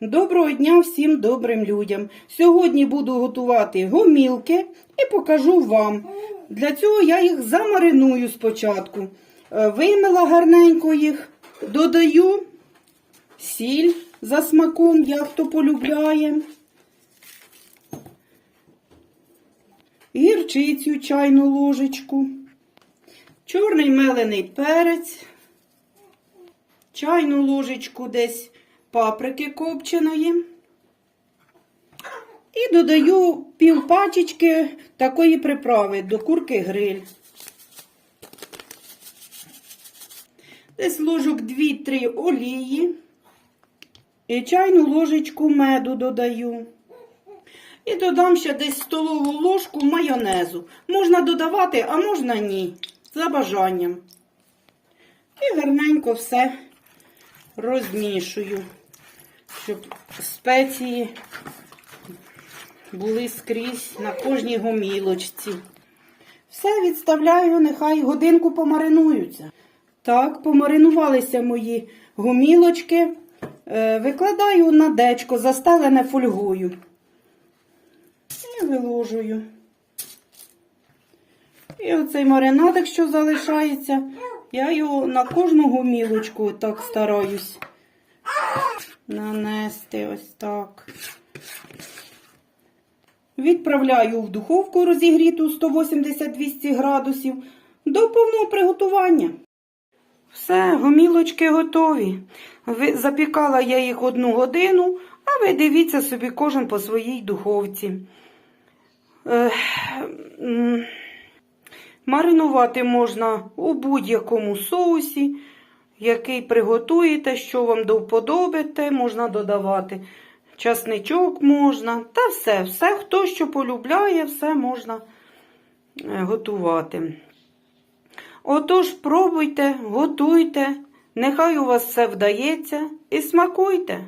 Доброго дня всім добрим людям. Сьогодні буду готувати гомілки і покажу вам. Для цього я їх замариную спочатку. Е, Вимила гарненько їх, додаю сіль за смаком, як хто полюбляє. Гірчицю чайну ложечку, чорний мелений перець, чайну ложечку десь паприки копченої. І додаю пів пачечки такої приправи до курки гриль. Десь ложок 2-3 олії. І чайну ложечку меду додаю. І додам ще десь столову ложку майонезу. Можна додавати, а можна ні. За бажанням. І гарненько все розмішую, щоб спеції були скрізь на кожній гомілочці. Все відставляю, нехай годинку помаринуються. Так, помаринувалися мої гомілочки. Е, Викладаю на дечко, застелене фольгою. І виложую. І оцей маринадик, що залишається, я його на кожну гомілочку так стараюсь нанести ось так. Відправляю в духовку розігріту 180-200 градусів до повного приготування. Все, гомілочки готові. Запікала я їх одну годину, а ви дивіться собі кожен по своїй духовці. Маринувати можна у будь-якому соусі, який приготуєте, що вам до можна додавати. Часничок можна, та все, все, хто що полюбляє, все можна е, готувати. Отож, пробуйте, готуйте, нехай у вас все вдається і смакуйте.